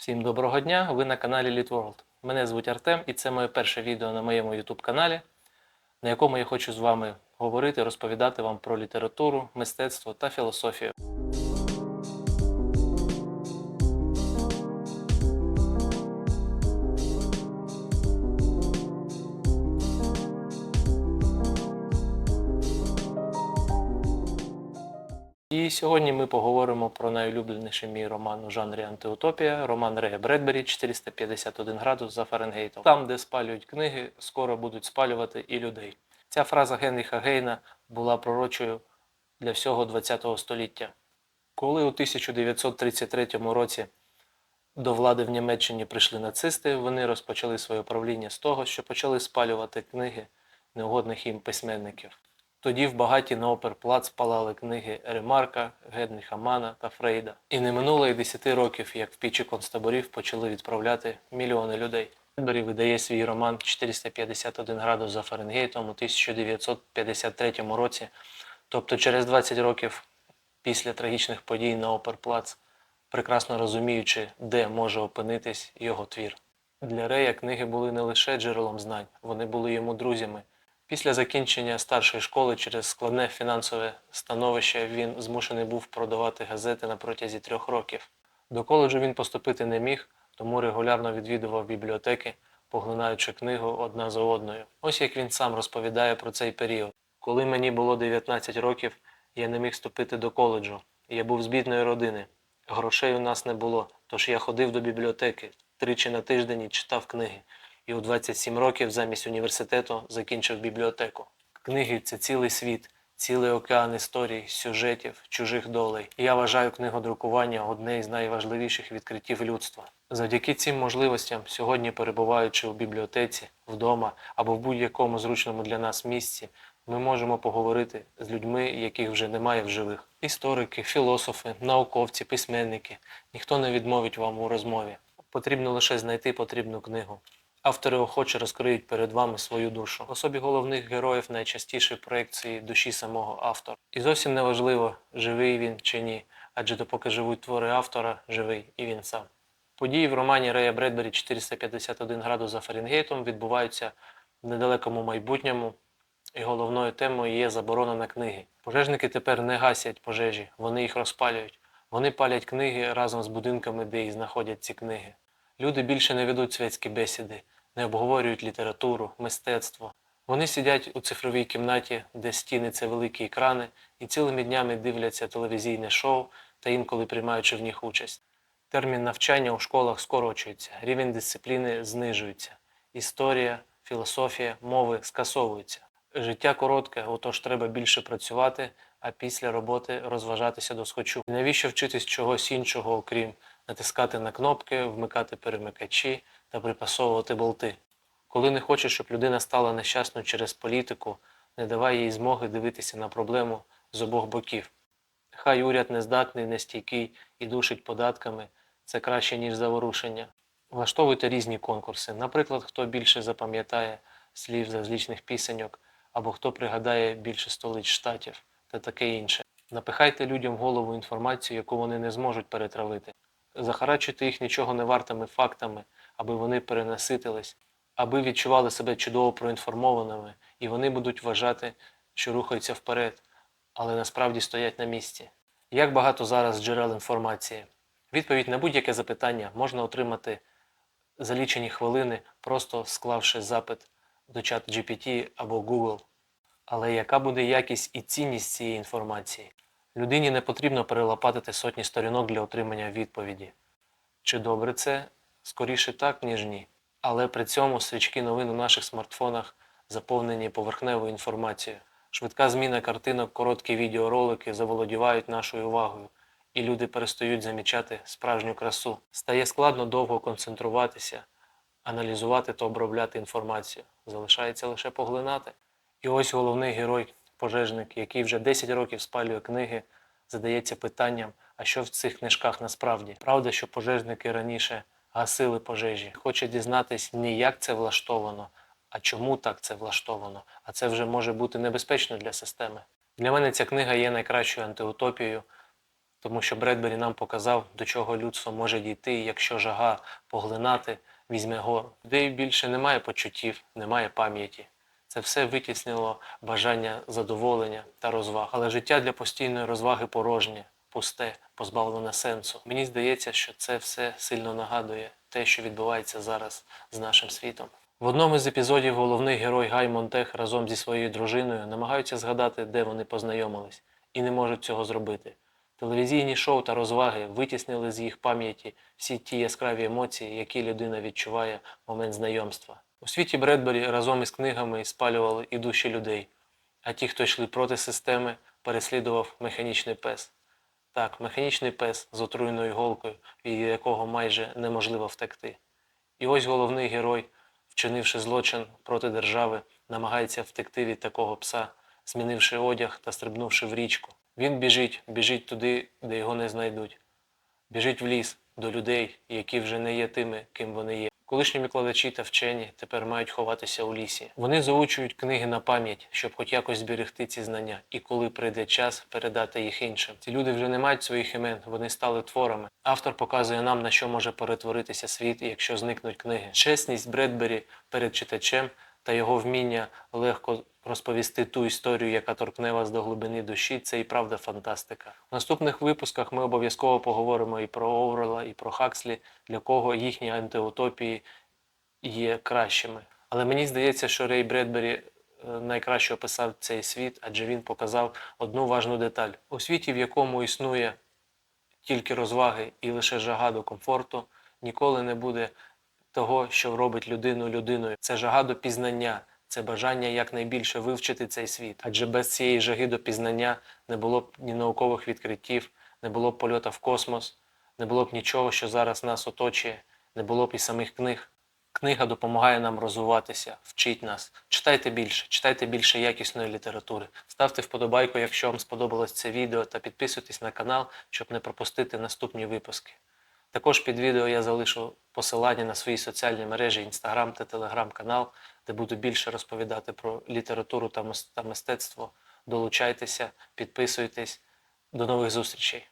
Всім доброго дня! Ви на каналі LeadWorld. Мене звуть Артем і це моє перше відео на моєму YouTube каналі, на якому я хочу з вами говорити, розповідати вам про літературу, мистецтво та філософію. І сьогодні ми поговоримо про найулюбленіший мій роман у жанрі антиутопія, роман Рея Бредбері 451 градус за Фаренгейтом. Там, де спалюють книги, скоро будуть спалювати і людей. Ця фраза Генріха Гейна була пророчою для всього ХХ століття. Коли у 1933 році до влади в Німеччині прийшли нацисти, вони розпочали своє правління з того, що почали спалювати книги неугодних їм письменників. Тоді в багаті на Оперплац палали книги Ремарка, Генріха Мана та Фрейда. І не минуло й 10 років, як в пічі концтаборів почали відправляти мільйони людей. Бредбері видає свій роман 451 градус за Фаренгейтом у 1953 році, тобто через 20 років після трагічних подій на Оперплац, прекрасно розуміючи, де може опинитись його твір. Для Рея книги були не лише джерелом знань, вони були йому друзями. Після закінчення старшої школи через складне фінансове становище він змушений був продавати газети на протязі трьох років. До коледжу він поступити не міг, тому регулярно відвідував бібліотеки, поглинаючи книгу одна за одною. Ось як він сам розповідає про цей період. Коли мені було 19 років, я не міг вступити до коледжу. Я був з бідної родини. Грошей у нас не було, тож я ходив до бібліотеки тричі на тиждень і читав книги і у 27 років замість університету закінчив бібліотеку. Книги це цілий світ, цілий океан історій, сюжетів, чужих долей. І я вважаю книгодрукування одне із найважливіших відкриттів людства. Завдяки цим можливостям, сьогодні перебуваючи у бібліотеці, вдома або в будь-якому зручному для нас місці, ми можемо поговорити з людьми, яких вже немає в живих. Історики, філософи, науковці, письменники. Ніхто не відмовить вам у розмові. Потрібно лише знайти потрібну книгу. Автори охоче розкриють перед вами свою душу. В особі головних героїв найчастіше проекції душі самого автора. І зовсім не важливо, живий він чи ні, адже допоки живуть твори автора, живий і він сам. Події в романі Рея Бредбері 451 градус за Фаренгейтом відбуваються в недалекому майбутньому, і головною темою є заборона на книги. Пожежники тепер не гасять пожежі, вони їх розпалюють. Вони палять книги разом з будинками, де і знаходять ці книги. Люди більше не ведуть святські бесіди, не обговорюють літературу, мистецтво. Вони сидять у цифровій кімнаті, де стіни це великі екрани, і цілими днями дивляться телевізійне шоу та інколи приймаючи в них участь. Термін навчання у школах скорочується, рівень дисципліни знижується, історія, філософія, мови скасовуються. Життя коротке, отож треба більше працювати, а після роботи розважатися до схочу. Навіщо вчитись чогось іншого, окрім натискати на кнопки, вмикати перемикачі та припасовувати болти. Коли не хочеш, щоб людина стала нещасною через політику, не давай їй змоги дивитися на проблему з обох боків. Хай уряд нездатний, нестійкий і душить податками, це краще, ніж заворушення. Влаштовуйте різні конкурси, наприклад, хто більше запам'ятає слів з различних пісеньок, або хто пригадає більше столиць штатів та таке інше. Напихайте людям голову інформацію, яку вони не зможуть перетравити. Захарачуйте їх нічого не вартими фактами, аби вони перенаситились, аби відчували себе чудово проінформованими, і вони будуть вважати, що рухаються вперед, але насправді стоять на місці. Як багато зараз джерел інформації? Відповідь на будь-яке запитання можна отримати за лічені хвилини, просто склавши запит до чат GPT або Google. Але яка буде якість і цінність цієї інформації? Людині не потрібно перелопатити сотні сторінок для отримання відповіді. Чи добре це? Скоріше так, ніж ні. Але при цьому стрічки новин у наших смартфонах заповнені поверхневою інформацією. Швидка зміна картинок, короткі відеоролики заволодівають нашою увагою, і люди перестають замічати справжню красу. Стає складно довго концентруватися, аналізувати та обробляти інформацію. Залишається лише поглинати. І ось головний герой, пожежник, який вже 10 років спалює книги, задається питанням, а що в цих книжках насправді? Правда, що пожежники раніше гасили пожежі. Хоче дізнатись не як це влаштовано, а чому так це влаштовано. А це вже може бути небезпечно для системи. Для мене ця книга є найкращою антиутопією, Тому що Бредбері нам показав, до чого людство може дійти, якщо жага поглинати візьме гору. Людей більше немає почуттів, немає пам'яті. Це все витіснило бажання задоволення та розваг. Але життя для постійної розваги порожнє, пусте, позбавлене сенсу. Мені здається, що це все сильно нагадує те, що відбувається зараз з нашим світом. В одному з епізодів головний герой Гай Монтех разом зі своєю дружиною намагаються згадати, де вони познайомились, і не можуть цього зробити. Телевізійні шоу та розваги витіснили з їх пам'яті всі ті яскраві емоції, які людина відчуває в момент знайомства. У світі Бредбері разом із книгами спалювали і душі людей, а ті, хто йшли проти системи, переслідував механічний пес. Так, механічний пес з отруєною голкою, від якого майже неможливо втекти. І ось головний герой, вчинивши злочин проти держави, намагається втекти від такого пса, змінивши одяг та стрибнувши в річку. Він біжить, біжить туди, де його не знайдуть. Біжить в ліс до людей, які вже не є тими, ким вони є. Колишні викладачі та вчені тепер мають ховатися у лісі. Вони заучують книги на пам'ять, щоб хоч якось зберегти ці знання, і коли прийде час передати їх іншим. Ці люди вже не мають своїх імен, вони стали творами. Автор показує нам, на що може перетворитися світ, якщо зникнуть книги. Чесність Бредбері перед читачем та його вміння легко розповісти ту історію, яка торкне вас до глибини душі, це і правда фантастика. В наступних випусках ми обов'язково поговоримо і про Оврела, і про Хакслі, для кого їхні антиутопії є кращими. Але мені здається, що Рей Бредбері е, найкраще описав цей світ, адже він показав одну важну деталь. У світі, в якому існує тільки розваги і лише жага до комфорту, ніколи не буде того, що робить людину людиною. Це жага до пізнання, це бажання якнайбільше вивчити цей світ. Адже без цієї жаги до пізнання не було б ні наукових відкриттів, не було б польота в космос, не було б нічого, що зараз нас оточує, не було б і самих книг. Книга допомагає нам розвиватися, вчить нас. Читайте більше, читайте більше якісної літератури. Ставте вподобайку, якщо вам сподобалось це відео, та підписуйтесь на канал, щоб не пропустити наступні випуски. Також під відео я залишу посилання на свої соціальні мережі інстаграм та телеграм-канал, де буду більше розповідати про літературу та мис- та мистецтво. Долучайтеся, підписуйтесь. До нових зустрічей!